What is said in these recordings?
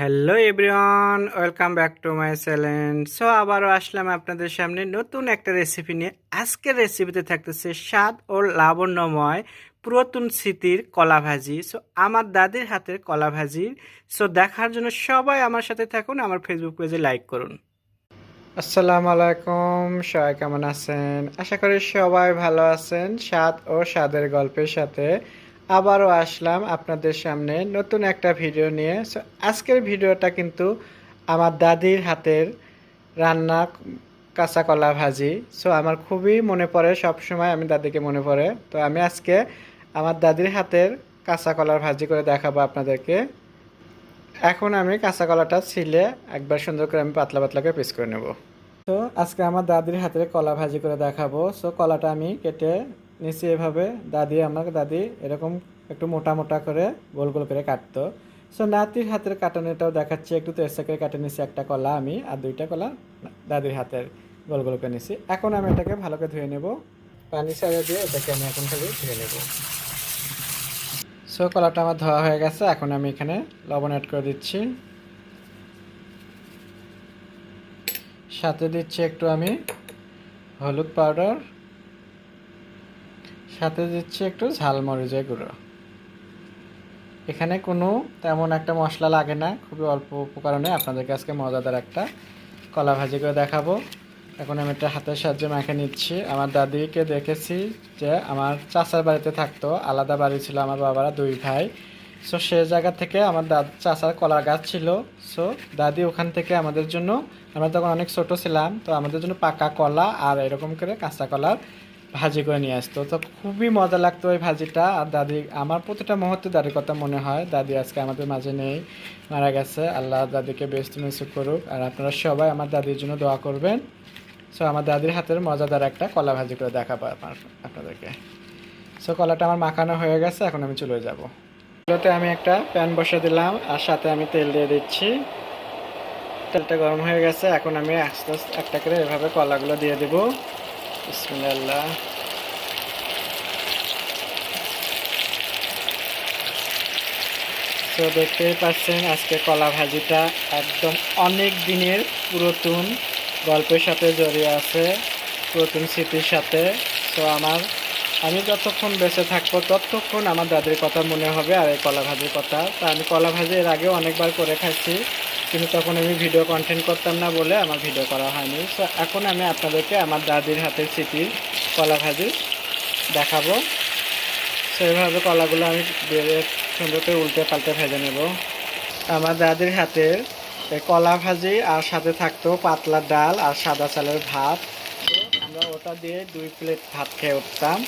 Hello everyone welcome back to my channel so আবারও আসলাম আপনাদের সামনে নতুন একটা রেসিপি নিয়ে। আজকের রেসিপিতে থাকতেছে স্বাদ ও লাবণ্যময় পুরাতন স্মৃতির কলা ভাজি। সো আমার দাদির হাতের কলা ভাজি। সো দেখার জন্য সবাই আমার সাথে থাকুন, আমার ফেসবুক পেজে লাইক করুন। আসসালামু আলাইকুম, সবাই কেমন আছেন? আশা করি সবাই ভালো আছেন। স্বাদ ও স্বাদের গল্পের সাথে আবারও আসলাম আপনাদের সামনে নতুন একটা ভিডিও নিয়ে। So, আজকের ভিডিওটা কিন্তু আমার দাদির হাতের রান্না কাঁচা কলা ভাজি। সো আমার খুবই মনে পড়ে সব সময় আমি দাদিকে মনে পড়ে। তো আমি আজকে আমার দাদির হাতের কাঁচা কলার ভাজি করে দেখাবো আপনাদেরকে। এখন আমি কাঁচা কলাটা ছিলে একবার সুন্দর করে আমি পাতলা পাতলা করে পিস করে নেব। তো আজকে আমার দাদির হাতের কলা ভাজি করে দেখাবো। সো কলাটা আমি কেটে নিচে এভাবে দাদি আমার দাদি এরকম একটু মোটা মোটা করে গোল গোল করে কাটতো। সো নাতির হাতের কাটানোটাও দেখাচ্ছি, একটু তেরসা করে কাটে নিছি, একটা কলা আমি আর দুইটা কলা দাদির হাতের গোল গোল করে নিছি। এখন আমি এটাকে ভালো করে ধুয়ে নেব। পানি ছাড়া দিয়ে এটাকে আমি এখন খালি ধুয়ে নেব। সো কলাটা আমার ধোয়া হয়ে গেছে, এখন আমি এখানে লবণ অ্যাড করে দিচ্ছি। সাথে দিচ্ছি একটু আমি হলুদ পাউডার সাথে দিচ্ছি একটু ঝাল ঝালমরিচের গুঁড়ো। এখানে কোনো তেমন একটা মশলা লাগে না, খুবই অল্প উপকরণে। আপনাদেরকে আজকে মজাদার একটা কলা ভাজি করে দেখাবো। এখন আমি একটা হাতের সাহায্যে মাখে নিচ্ছি। আমার দাদিকে দেখেছি যে আমার চাচার বাড়িতে থাকতো, আলাদা বাড়ি ছিল আমার বাবারা দুই ভাই। সো সে জায়গা থেকে আমার দাদ চাচার কলার গাছ ছিল। সো দাদি ওখান থেকে আমাদের জন্য, আমরা তখন অনেক ছোট ছিলাম, তো আমাদের জন্য পাকা কলা আর এরকম করে কাঁচা কলার ভাজি করে নিয়ে আসতো। তো খুবই মজা লাগতো ওই ভাজিটা। আর দাদি, আমার প্রতিটা মুহূর্তে দাদির কথা মনে হয়, দাদি, আজকে আমাদের মাঝে নেই, মারা গেছে। আল্লাহ দাদিকে বেস্ট মিসুক করুক। আর আপনারা সবাই আমার দাদির জন্য দোয়া করবেন। সো আমার দাদির হাতের মজাদার একটা কলা ভাজি করে দেখাবো আপনাদেরকে। সো কলাটা আমার মাখানো হয়ে গেছে, এখন আমি চলে যাব। চুলোতে আমি একটা প্যান বসে দিলাম, আর সাথে আমি তেল দিয়ে দিচ্ছি। তেলটা গরম হয়ে গেছে, এখন আমি আস্তে আস্তে একটা করে এভাবে কলাগুলো দিয়ে দেবো। বিসমিল্লাহ তো দেখতেই পাচ্ছেন আজকে কলা ভাজিটা একদম অনেক দিনের পুরাতন গল্পের সাথে জড়িয়ে আছে, পুরাতন স্মৃতির সাথে। তো আমার, আমি যতক্ষণ বেঁচে থাকব ততক্ষণ আমার দাদির কথা মনে হবে আর এই কলা ভাজির কথা। তা আমি কলা ভাজি এর আগেও অনেকবার করে খাচ্ছি কিন্তু তখন আমি ভিডিও কন্টেন্ট করতাম না বলে আমার ভিডিও করা হয়নি। সো এখন আমি আপনাদেরকে আমার দাদির হাতের স্মৃতির কলা ভাজি দেখাবো। সেইভাবে কলাগুলো আমি সুন্দর করে উল্টে পাল্টে ভেজে নেব। আমার দাদির হাতের কলা ভাজি আর সাথে থাকতো পাতলা ডাল আর সাদা চালের ভাত। আমরা ওটা দিয়ে দুই প্লেট ভাত খেয়ে উঠতাম।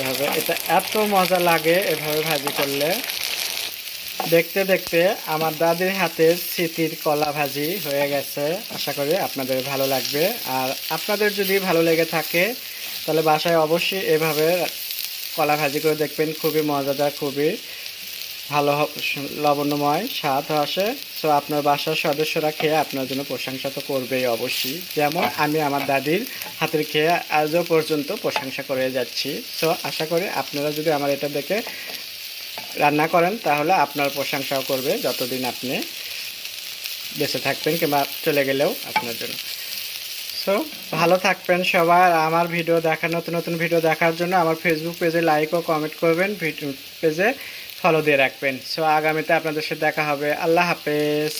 এভাবে, এটা এত মজা লাগে এভাবে ভাজি করলে। দেখতে দেখতে আমার দাদির হাতের স্মৃতির কলা ভাজি হয়ে গেছে। আশা করি আপনাদের ভালো লাগবে। আর আপনাদের যদি ভালো লেগে থাকে, তাহলে বাসায় অবশ্যই এভাবে কলা ভাজি করে দেখবেন। খুবই মজাদার, খুবই ভালো লবণময় স্বাদ আসে। সো আপনার বাসার সদস্যরা খেয়ে আপনার জন্য প্রশংসা তো করবেই অবশ্যই। যেমন আমি আমার দাদির হাতের খেয়ে আজও পর্যন্ত প্রশংসা করে যাচ্ছি। সো আশা করি আপনারা যদি আমার এটা দেখে রান্না করেন, তাহলে আপনার প্রশংসাও করবে যতদিন আপনি বেঁচে থাকবেন কিংবা চলে গেলেও আপনার জন্য। সো ভালো থাকবেন সবার আমার ভিডিও দেখার নতুন নতুন ভিডিও দেখার জন্য আমার ফেসবুক পেজে লাইক ও কমেন্ট করবেন পেজে ফলো দিয়ে রাখবেন। সো আগামীতে আপনাদের সাথে দেখা হবে। আল্লাহ হাফেজ।